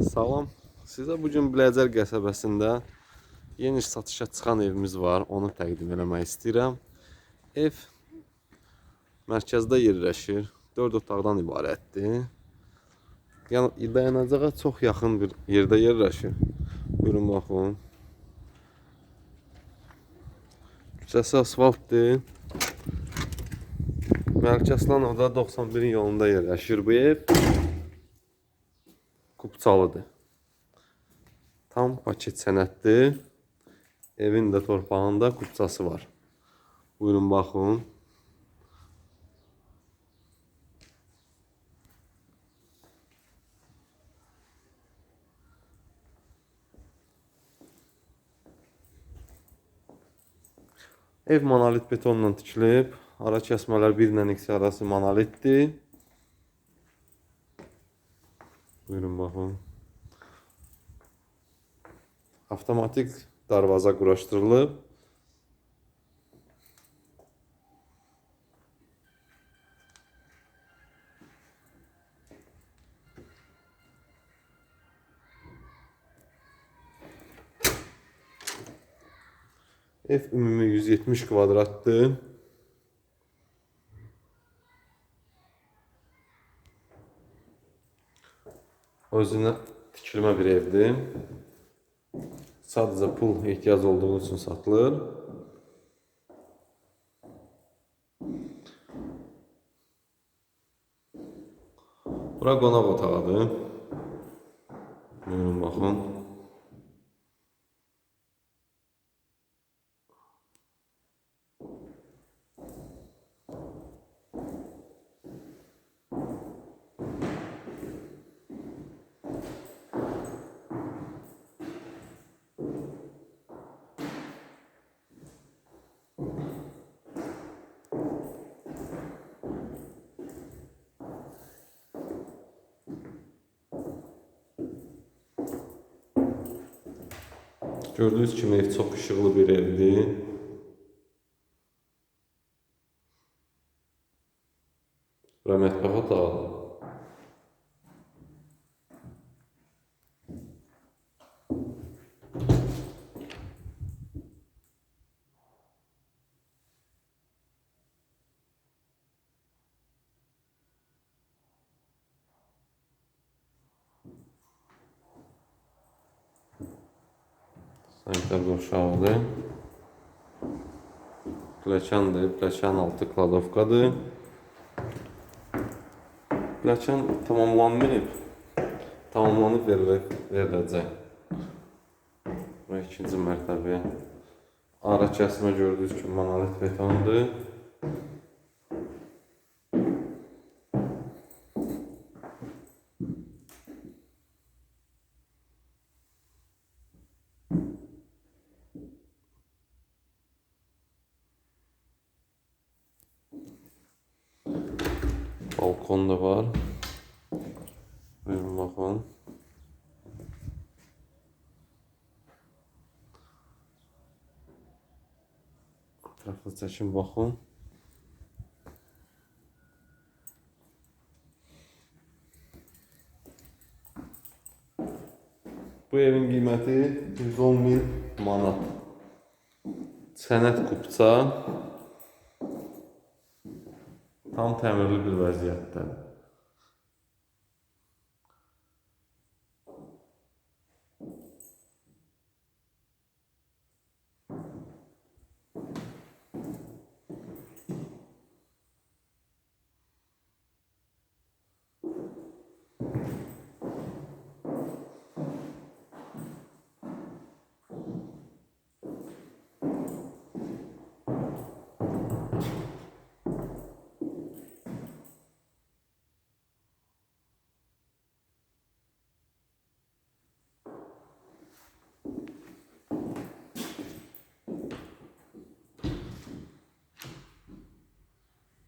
Salam. Sizə bu gün Biləcər qəsəbəsində yeni satışa çıxan evimiz var. Onu təqdim eləmək istəyirəm. Ev mərkəzdə yerləşir. 4 otaqdan ibarətdir. Yəni dayanacağa çox yaxın bir yerdə yerləşir. Buyurun baxın. Küçəsi asfaltdır. Məlik Aslanovda 91-in yolunda yerləşir bu ev. Kupçalıdır. Tam paket sənəddir. Evin də torpağında kupçası var. Buyurun baxın. Ev monolit betonla tikilib. Ara kəsmələr 1 ilə 2 arası monolitdir. Buyurun baxın. Avtomatik darvaza quraşdırılıb. Ev ümumi 170 kvadratdır. Özünə tikilmə bir evdir. Sadəcə pul ehtiyac olduğu üçün satılır. Bura qonaq otağıdır. Buyurun baxın. Gördüyünüz kimi ev çox işıqlı bir evdir. Bura mətbəx otağıdır. Sanitar qovşağıdır. Pləkandır. Pləkan altı kladovkadır. Pləkan tamamlanmayıb. Tamamlanıb veriləcək. Bura ikinci mərtəbəyə. Ara kəsmə gördüyünüz kimi monolit betondur. Balkon da var. Buyurun bakın. Etrafı çekin bakın. Bu evin qiyməti 110 min manat. Sənət kupça. Tam təmirli bir vəziyyətdədir.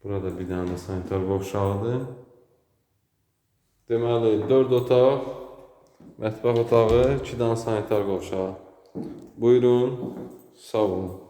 Burada bir dənə sanitar qovşağıdır. Deməli 4 otaq, mətbəx otağı, 2 dənə sanitar qovşağı. Buyurun, sağ olun.